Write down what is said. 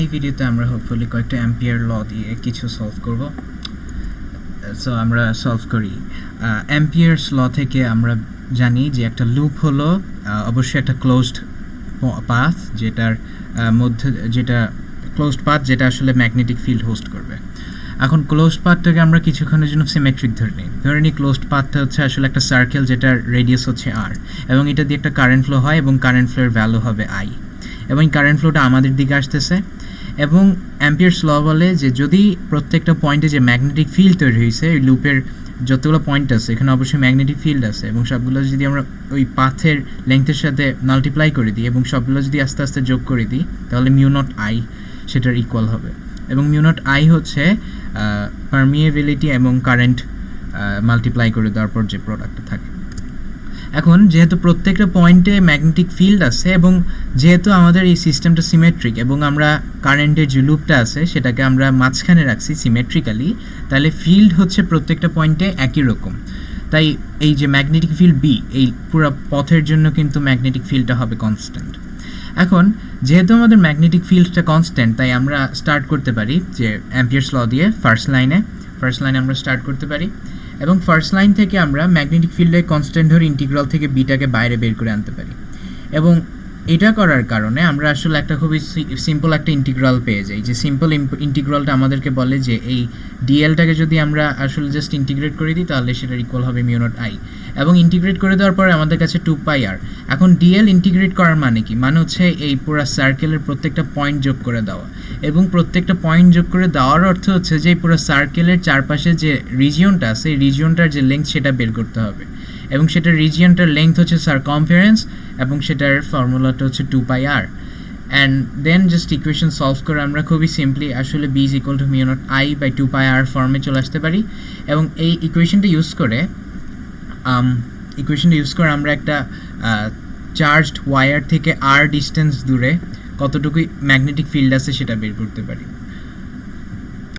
এই ভিডিওতে আমরা হোপফুলি কয়েকটা অ্যাম্পিয়ার ল দিয়ে কিছু সলভ করব। সো আমরা সলভ করি। অ্যাম্পিয়ার্স ল থেকে আমরা জানি যে একটা লুপ হলো অবশ্যই একটা ক্লোজড পাথ যেটার মধ্যে, যেটা ক্লোজড পাথ যেটা আসলে ম্যাগনেটিক ফিল্ড হোস্ট করবে। এখন ক্লোজড পাথটাকে আমরা কিছুক্ষণের জন্য সিমেট্রিক ধরে নিই। ধরে নিই ক্লোজড পাথটা হচ্ছে আসলে একটা সার্কেল যেটার রেডিয়াস হচ্ছে আর এবং এটা দিয়ে একটা কারেন্ট ফ্লো হয় এবং কারেন্ট ফ্লোর ভ্যালু হবে আই এবং কারেন্ট ফ্লোটা আমাদের দিকে আসতেছে। এবং অ্যাম্পিয়ার্স ল বলে যে যদি প্রত্যেকটা পয়েন্টে যে ম্যাগনেটিক ফিল্ড তৈরি হয়েছে ওই লুপের যতগুলো পয়েন্ট আছে, এখানে অবশ্যই ম্যাগনেটিক ফিল্ড আছে এবং সবগুলো যদি আমরা ওই পাথের লেংথের সাথে মাল্টিপ্লাই করে দিই এবং সবগুলো যদি আস্তে আস্তে যোগ করে দিই, তাহলে মিউ নট আই সেটার ইকুয়াল হবে। এবং মিউ নট আই হচ্ছে পারমিয়েবিলিটি এবং কারেন্ট মাল্টিপ্লাই করে দেওয়ার পর যে প্রোডাক্টটা থাকে। এখন যেহেতু প্রত্যেকটা পয়েন্টে ম্যাগনেটিক ফিল্ড আছে এবং যেহেতু আমাদের এই সিস্টেমটা সিমেট্রিক এবং আমরা কারেন্টের যে লুপটা আছে সেটাকে আমরা মাঝখানে রাখছি সিমেট্রিক্যালি তাহলে ফিল্ড হচ্ছে প্রত্যেকটা পয়েন্টে একই রকম। তাই এই যে ম্যাগনেটিক ফিল্ড বি এই পুরো পথের জন্য কিন্তু ম্যাগনেটিক ফিল্ডটা হবে কনস্ট্যান্ট এখন, যেহেতু আমাদের ম্যাগনেটিক ফিল্ডটা কনস্ট্যান্ট তাই আমরা স্টার্ট করতে পারি যে অ্যাম্পিয়ার্স ল দিয়ে ফার্স্ট লাইনে ফার্স্ট লাইনে আমরা স্টার্ট করতে পারি। এবং ফার্স্ট লাইন থেকে আমরা ম্যাগনেটিক ফিল্ডের কনস্ট্যান্ট ধরে ইন্টিগ্রাল থেকে বিটাকে বাইরে বের করে আনতে পারি। এবং এটা করার কারণে আমরা আসলে একটা খুবই সিম্পল একটা ইন্টিগ্রাল পেয়ে যাই। যে সিম্পল ইন্টিগ্রালটা আমাদেরকে বলে যে এই ডিএলটাকে যদি আমরা আসলে জাস্ট ইন্টিগ্রেট করে দিই, তাহলে সেটার ইকুয়াল হবে মিউনট আই এবং ইন্টিগ্রেট করে দেওয়ার পরে আমাদের কাছে টু পাই আর এখন ডিএল ইন্টিগ্রেট করার মানে কি? মানে হচ্ছে এই পুরো সার্কেলের প্রত্যেকটা পয়েন্ট যোগ করে দেওয়া। এবং প্রত্যেকটা পয়েন্ট যোগ করে দেওয়ার অর্থ হচ্ছে যে এই পুরো সার্কেলের চারপাশে যে রিজিয়নটা আছে এই রিজিয়নটার যে লেন্থ সেটা বের করতে হবে। এবং সেটার রিজিয়নটার লেন্থ হচ্ছে সারকমফারেন্স এবং সেটার ফর্মুলাটা হচ্ছে two pi r and then just equation solve করে আমরা খুবই সিম্পলি আসলে B is equal to mu naught I by two pi r ফর্মে চলে আসতে পারি। এবং এই ইকুয়েশনটা ইউজ করে ইকুয়েশনটা ইউজ করে আমরা একটা চার্জড ওয়ার থেকে আর ডিস্টেন্স দূরে কতটুকুই ম্যাগনেটিক ফিল্ড আছে সেটা বের করতে পারি।